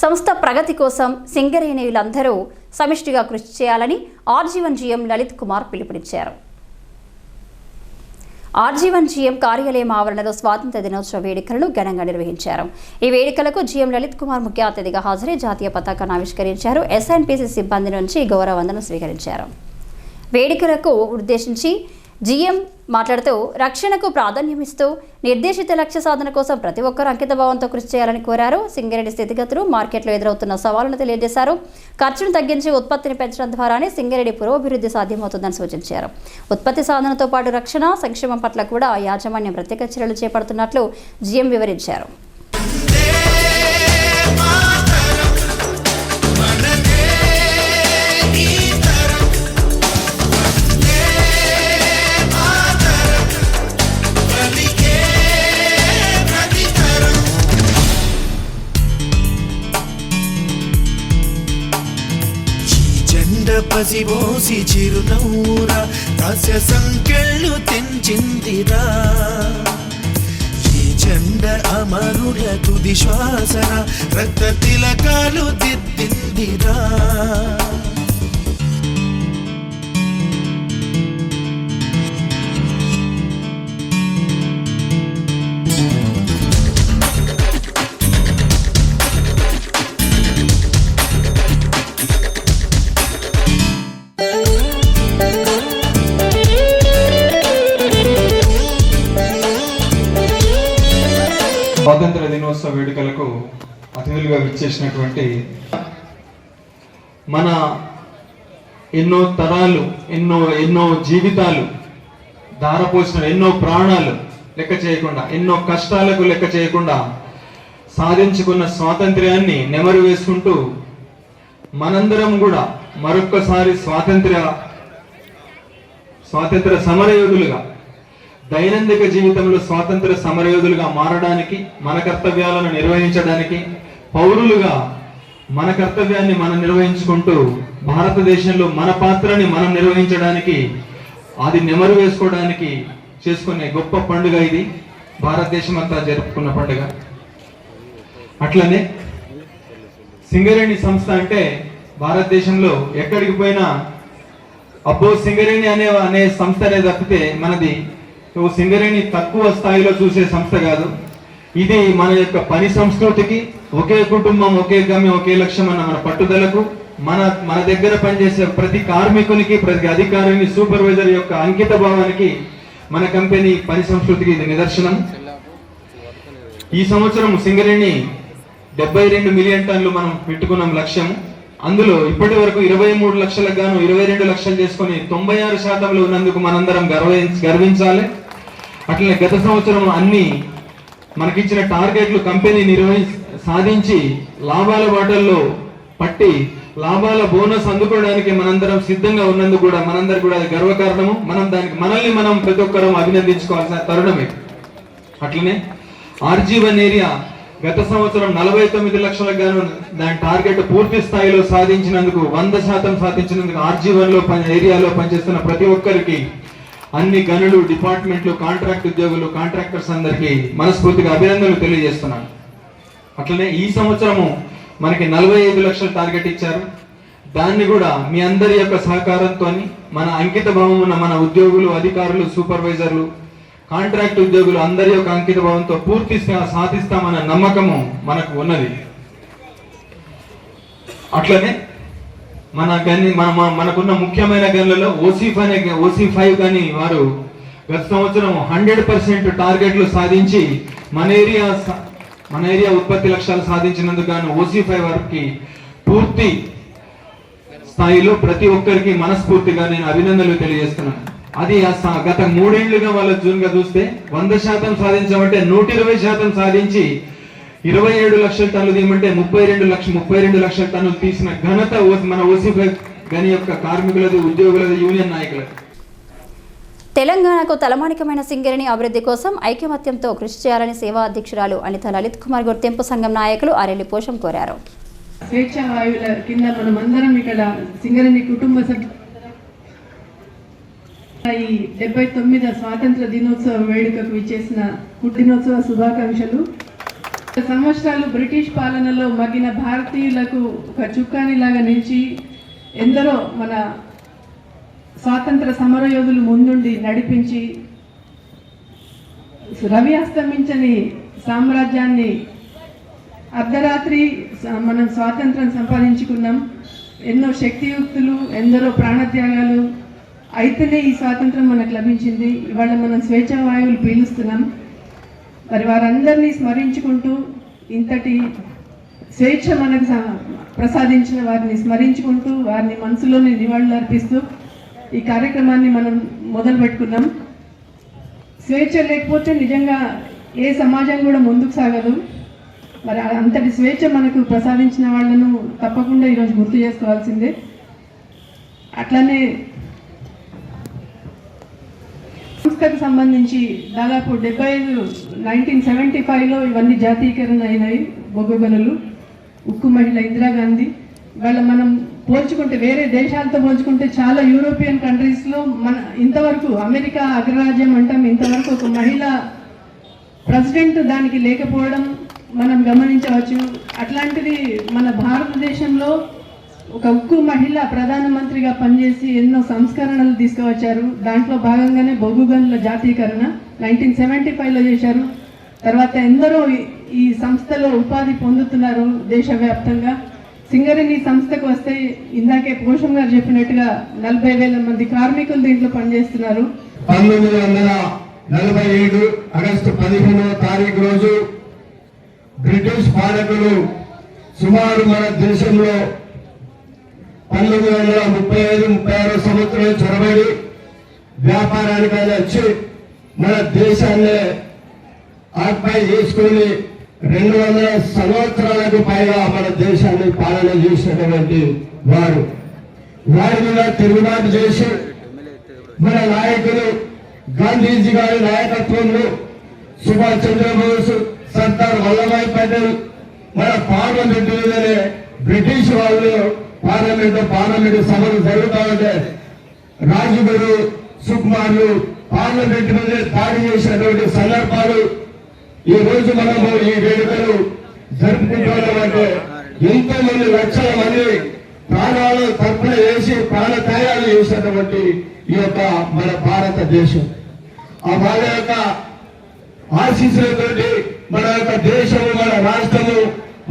సంస్థ ప్రగతి కోసం సింగరేణిలందరూ సమిష్టిగా కృషి చేయాలని ఆర్జీవన్ జీఎం లలిత్ కుమార్ పిలుపునిచ్చారు. ఆర్జీవన్ జీఎం కార్యాలయం ఆవరణలో స్వాతంత్ర దినోత్సవ వేడుకలను ఘనంగా నిర్వహించారు. ఈ వేడుకలకు జీఎం లలిత్ కుమార్ ముఖ్య అతిథిగా హాజరై జాతీయ పతాకాన్ని ఆవిష్కరించారు. ఎస్ఎన్పిసి సిబ్బంది నుంచి గౌరవ వందనం స్వీకరించారు. వేడుకలకు ఉద్దేశించి జీఎం మాట్లాడుతూ రక్షణకు ప్రాధాన్యమిస్తూ నిర్దేశిత లక్ష్య సాధన కోసం ప్రతి ఒక్కరూ అంకితభావంతో కృషి చేయాలని కోరారు. సింగరేణి స్థితిగతులు మార్కెట్లో ఎదురవుతున్న సవాళ్ళను తెలియజేశారు. ఖర్చును తగ్గించి ఉత్పత్తిని పెంచడం ద్వారానే సింగరేణి పురోభివృద్ధి సాధ్యమవుతుందని సూచించారు. ఉత్పత్తి సాధనతో పాటు రక్షణ సంక్షేమం పట్ల కూడా యాజమాన్యం ప్రత్యేక చర్యలు చేపడుతున్నట్లు జీఎం వివరించారు. పసిబోసి చిరునవ్వురా. దాస్య సంఖ్యలు తెంచిందిరా. ఈ జెండ అమరుల తుది శ్వాసన రక్త తిలకాలు దిద్దిందిరా. స్వాతంత్ర దినోత్సవ వేడుకలకు అతిథులుగా విచ్చేసినటువంటి మన ఎన్నో తరాలు ఎన్నో ఎన్నో జీవితాలు దారపోసిన ఎన్నో ప్రాణాలు లెక్క చేయకుండా ఎన్నో కష్టాలకు లెక్క చేయకుండా సాధించుకున్న స్వాతంత్ర్యాన్ని నెమరు వేసుకుంటూ మనందరం కూడా మరొక్కసారి స్వాతంత్ర్య స్వాతంత్ర సమరయోధులుగా దైనందిక జీవితంలో స్వాతంత్ర సమరయోధులుగా మారడానికి మన కర్తవ్యాలను నిర్వహించడానికి పౌరులుగా మన కర్తవ్యాన్ని మనం నిర్వహించుకుంటూ భారతదేశంలో మన పాత్రని మనం నిర్వహించడానికి అది నెమరు వేసుకోవడానికి చేసుకునే గొప్ప పండుగ ఇది. భారతదేశం అంతా జరుపుకున్న పండుగ. అట్లనే సింగరేణి సంస్థ అంటే భారతదేశంలో ఎక్కడికి పోయినా అబ్బో సింగరేణి అనే అనే సంస్థ అనేది తప్పితే మనది ఓ సింగరేణి తక్కువ స్థాయిలో చూసే సంస్థ కాదు. ఇది మన యొక్క పని సంస్కృతికి ఒకే కుటుంబం ఒకే గమ్యం ఒకే లక్ష్యం అన్న మన పట్టుదలకు మన మన దగ్గర పనిచేసే ప్రతి కార్మికునికి ప్రతి అధికారిని సూపర్వైజర్ యొక్క అంకిత భావానికి మన కంపెనీ పని సంస్కృతికి ఇది నిదర్శనం. ఈ సంవత్సరం సింగరేణి డెబ్బై రెండు మిలియన్ టన్లు మనం పెట్టుకున్నాం లక్ష్యం. అందులో ఇప్పటి వరకు ఇరవై మూడు లక్షలకు గాను ఇరవై రెండు లక్షలు చేసుకొని తొంభై ఆరు శాతంలో ఉన్నందుకు మనందరం గర్వ గర్వించాలి. అట్లనే గత సంవత్సరం అన్ని మనకిచ్చిన టార్గెట్లు కంపెనీ నిర్వహి సాధించి లాభాల బాటల్లో పట్టి లాభాల బోనస్ అందుకోవడానికి మనందరం సిద్ధంగా ఉన్నందుకు కూడా మనందరికి కూడా అది గర్వకారణము. మనం దానికి మనల్ని మనం ప్రతి ఒక్కరం అభినందించుకోవాల్సిన తరుణమే. అట్లనే ఆర్జీ వన్ ఏరియా గత సంవత్సరం నలభై తొమ్మిది లక్షలకు గాను దాని టార్గెట్ పూర్తి స్థాయిలో సాధించినందుకు వంద శాతం సాధించినందుకు ఆర్జీవన్లో పని- ఏరియాలో పనిచేస్తున్న ప్రతి ఒక్కరికి అన్ని గనులు డిపార్ట్మెంట్లు కాంట్రాక్ట్ ఉద్యోగులు కాంట్రాక్టర్స్ అందరికీ మనస్ఫూర్తిగా అభినందనలు తెలియజేస్తున్నాను. అట్లనే ఈ సంవత్సరము మనకి నలభై ఐదు లక్షల టార్గెట్ ఇచ్చారు. దాన్ని కూడా మీ అందరి యొక్క సహకారంతో మన అంకిత భావం ఉన్న మన ఉద్యోగులు అధికారులు సూపర్వైజర్లు కాంట్రాక్ట్ ఉద్యోగులు అందరి యొక్క అంకిత భావంతో పూర్తి సాధిస్తామన్న నమ్మకము మనకు ఉన్నది. అట్లనే మన గని మన మనకున్న ముఖ్యమైన గన్లలో ఓసీఫ్ అనే ఓసీ ఫైవ్ కానీ వారు గత సంవత్సరం హండ్రెడ్ పర్సెంట్ టార్గెట్లు సాధించి మన ఏరియా మన ఏరియా ఉత్పత్తి లక్ష్యాలు సాధించినందుకు గాను ఓసీ ఫైవ్ వారికి పూర్తి స్థాయిలో ప్రతి ఒక్కరికి మనస్ఫూర్తిగా నేను అభినందనలు తెలియజేస్తున్నాను. అది ఆ గత మూడేళ్ళుగా వాళ్ళ జూన్గా చూస్తే వంద శాతం సాధించామంటే నూట ఇరవై శాతం సాధించి ఇరవై ఏడు లక్షల టన్నులు తీయమంటే ముప్పై రెండు లక్ష ముప్పై రెండు లక్షల టన్నులు తీసిన ఘనత మన ఓసీఫై గని యొక్క కార్మికులది ఉద్యోగులది యూనియన్ నాయకులది. తెలంగాణకు తలమానికమైన సింగరేణి అభివృద్ధి కోసం ఐకమత్యంతో కృషి చేయాలని సేవా అధ్యక్షురాలు అనిత లలిత్ కుమార్ గుర్తింపు సంఘం నాయకులు ఆరెల్లి పోషం కోరారు. స్వేచ్ఛ వాయువుల కింద మనం అందరం ఇక్కడ సింగరేణి కుటుంబ ఈ డెబ్బై తొమ్మిది స్వాతంత్ర దినోత్సవ వేడుకకు ఇచ్చేసిన పుట్టినోత్సవ శుభాకాంక్షలు. సంవత్సరాలు బ్రిటిష్ పాలనలో మగ్గిన భారతీయులకు ఒక చుక్కానిలాగా నిలిచి ఎందరో మన స్వాతంత్ర సమరయోధులు ముందుండి నడిపించి రవి అస్తమించని సామ్రాజ్యాన్ని అర్ధరాత్రి మనం స్వాతంత్రం సంపాదించుకున్నాం. ఎన్నో శక్తియుక్తులు ఎందరో ప్రాణత్యాగాలు అయితేనే ఈ స్వాతంత్రం మనకు లభించింది. ఇవాళ మనం స్వేచ్ఛావాయువులు పీలుస్తున్నాం. మరి వారందరినీ స్మరించుకుంటూ ఇంతటి స్వేచ్ఛ మనకు ప్రసాదించిన వారిని స్మరించుకుంటూ వారిని మనసులోని నివాళులు అర్పిస్తూ ఈ కార్యక్రమాన్ని మనం మొదలు పెట్టుకున్నాం. స్వేచ్ఛ లేకపోతే నిజంగా ఏ సమాజం కూడా ముందుకు సాగదు. మరి అంతటి స్వేచ్ఛ మనకు ప్రసాదించిన వాళ్ళను తప్పకుండా ఈరోజు గుర్తు చేసుకోవాల్సిందే. అట్లనే సంస్థకు సంబంధించి దాదాపు డెబ్బై ఐదు నైన్టీన్ సెవెంటీ ఫైవ్లో ఇవన్నీ జాతీయకరణ అయినాయి బొగ్గు గనులు ఉక్కు మహిళ ఇందిరాగాంధీ ఇవాళ మనం పోల్చుకుంటే వేరే దేశాలతో పోల్చుకుంటే చాలా యూరోపియన్ కంట్రీస్లో మన ఇంతవరకు అమెరికా అగ్రరాజ్యం అంటాం ఇంతవరకు ఒక మహిళ ప్రెసిడెంట్ దానికి లేకపోవడం మనం గమనించవచ్చు. అట్లాంటిది మన భారతదేశంలో ఒక ఉక్కు మహిళ ప్రధానమంత్రిగా పనిచేసి ఎన్నో సంస్కరణలు తీసుకువచ్చారు. దాంట్లో భాగంగానే బొగ్గు గనుల జాతీయకరణ నైన్టీన్ సెవెంటీ ఫైవ్లో చేశారు. తర్వాత ఎందరో ఈ- ఈ సంస్థలో ఉపాధి పొందుతున్నారు దేశవ్యాప్తంగా. సింగరేణి సంస్థకు వస్తే ఇందాకే పోషం గారు చెప్పినట్టుగా నలభై వేల మంది కార్మికులు దీంట్లో పనిచేస్తున్నారు. పంతొమ్మిది వందల నలభై ఏడు ఆగస్టు పదిహేనవ తారీఖు రోజు బ్రిటిష్ పాలకులు సుమారు మన దేశంలో పంతొమ్మిది వందల ముప్పై ఐదు ముప్పై ఆరు సంవత్సరం చొరబడి వ్యాపారానికి ఆయన వచ్చి మన దేశాన్ని ఆత్మహత్య చేసుకుని రెండు వందల సంవత్సరాలకు పైగా మన దేశాన్ని పాలన చేసినటువంటి వారు. వారి మీద తిరుగుబాటు చేసి మన నాయకులు గాంధీజీ గారి నాయకత్వంలో సుభాష్ చంద్రబోస్ సర్దార్ వల్లభాయ్ పటేల్ మన పార్లమెంట్ మీదనే బ్రిటిష్ వాళ్ళు పార్లమెంట్ పార్లమెంట్ సభలు జరుగుతా ఉంటే రాజుగారు సుకుమార్లు పార్లమెంట్ మీద దాడి చేసినటువంటి సందర్భాలు ఈ రోజు మనము ఈ వేడుకలు జరుపుకుంటున్నామంటే ఎంతో మంది లక్షల మంది ప్రాణాలు తప్పున వేసి ప్రాణ త్యాగాలు చేసినటువంటి ఈ యొక్క మన భారతదేశం. ఆ వాళ్ళ యొక్క ఆశీస్సులతోటి మన యొక్క దేశము మన రాష్ట్రము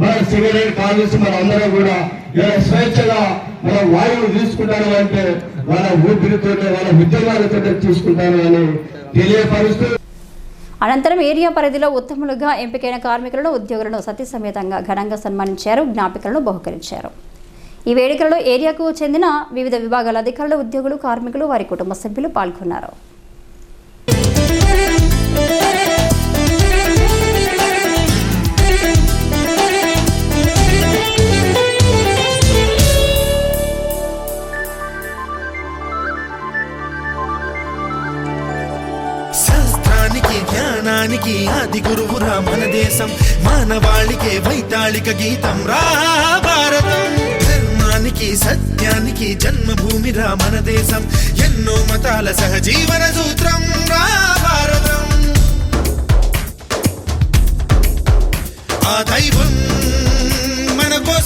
మన సిగరెట్ కాంగ్రెస్ మన అందరం కూడా ఇలా స్వేచ్ఛగా మన వాయువులు తీసుకుంటాను అంటే వాళ్ళ ఊపిరితోటి వాళ్ళ ఉద్యమాలతో తీసుకుంటాను అని తెలియపరుస్తూ అనంతరం ఏరియా పరిధిలో ఉత్తములుగా ఎంపికైన కార్మికులను ఉద్యోగులను సతీసమేతంగా ఘనంగా సన్మానించారు. జ్ఞాపికలను బహుకరించారు. ఈ వేడుకలలో ఏరియాకు చెందిన వివిధ విభాగాల అధికారులు ఉద్యోగులు కార్మికులు వారి కుటుంబ సభ్యులు పాల్గొన్నారు. మనకి ఆది గురువురా మన దేశం. మానవాళికే వైతాళిక గీతం రా భారతం. ధర్మానికి సత్యానికి జన్మభూమిరా మన దేశం. ఎన్నో మతాల సహజీవన సూత్రం రా భారతం. ఆ దైవం మన కోసం